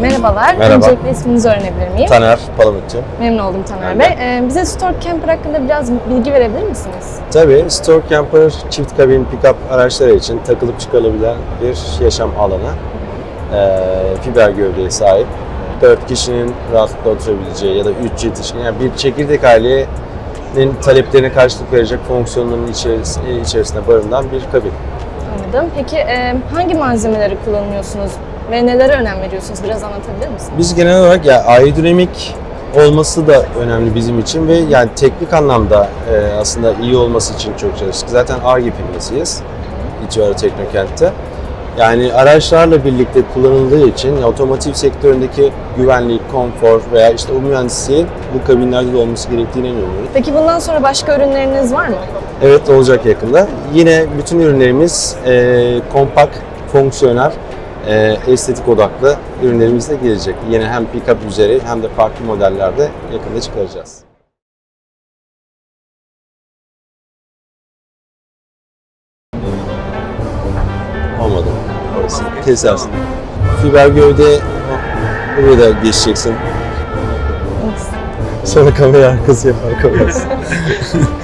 Merhabalar. Merhaba. Öncelikle isminizi öğrenebilir miyim? Taner Palamutçu. Memnun oldum Taner Bey. Ee, bize Store Camper hakkında biraz bilgi verebilir misiniz? Tabii Store Camper çift kabin pick-up araçları için takılıp çıkarılabilen bir yaşam alanı. Ee, fiber gövdeye sahip. 4 kişinin rahatlıkla oturabileceği ya da 3 yetişkin yani bir çekirdek ailenin taleplerine karşılık verecek fonksiyonların içerisinde, içerisinde barındıran bir kabin. Anladım. Peki e, hangi malzemeleri kullanıyorsunuz ve nelere önem veriyorsunuz? Biraz anlatabilir misiniz? Biz genel olarak ya aerodinamik olması da önemli bizim için ve yani teknik anlamda e, aslında iyi olması için çok çalıştık. Zaten ARGE firmasıyız. İtibarı Teknokent'te. Yani araçlarla birlikte kullanıldığı için otomotiv sektöründeki güvenlik, konfor veya işte o mühendisliğin bu kabinlerde de olması gerektiğine inanıyoruz. Peki bundan sonra başka ürünleriniz var mı? Evet olacak yakında. Yine bütün ürünlerimiz e, kompakt, fonksiyonel, e, estetik odaklı ürünlerimiz de gelecek. Yine hem pick-up üzeri hem de farklı modellerde yakında çıkaracağız. Kesersin. Fiber gövde buraya da geçeceksin. Sonra kamera arkası yapar kamerası.